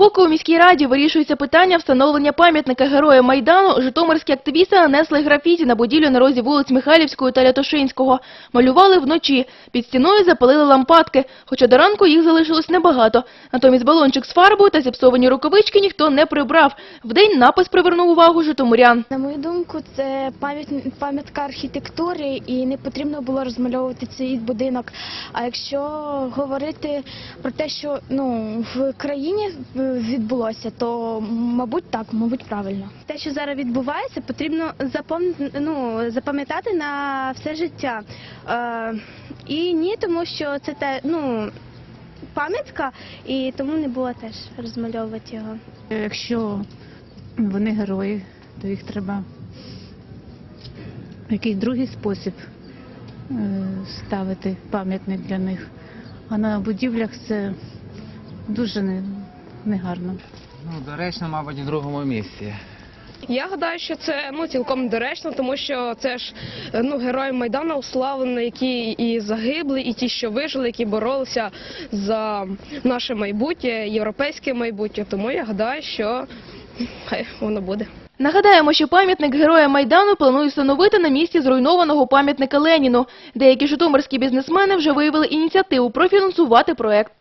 Поки у міській раді вирішується питання встановлення пам'ятника героя Майдану, житомирські активісти нанесли графіті на будівлю на розі вулиць Михайлівського та Лятошинського. Малювали вночі. Під стіною запалили лампадки, хоча до ранку їх залишилось небагато. Натомість балончик з фарбою та зіпсовані рукавички ніхто не прибрав. Вдень напис привернув увагу житомирян. На мою думку, це пам'ят- пам'ятка архітектури і не потрібно було розмальовувати цей будинок. А якщо говорити про те, що ну в країні відбулося, то мабуть так, мабуть, правильно. Те, що зараз відбувається, потрібно запам'ятати, ну, запам'ятати на все життя. Е, і ні, тому що це те, ну, пам'ятка, і тому не було теж розмальовувати його. Якщо вони герої, то їх треба в якийсь другий спосіб е, ставити пам'ятник для них. А на будівлях це дуже не- негарно. Ну, доречно, мабуть, в другому місці. Я гадаю, що це ну цілком доречно, тому що це ж ну герої майдану уславлені, які і загибли, і ті, що вижили, які боролися за наше майбутнє, європейське майбутнє. Тому я гадаю, що хай воно буде. Нагадаємо, що пам'ятник героя Майдану планують встановити на місці зруйнованого пам'ятника Леніну. Деякі житомирські бізнесмени вже виявили ініціативу профінансувати проект.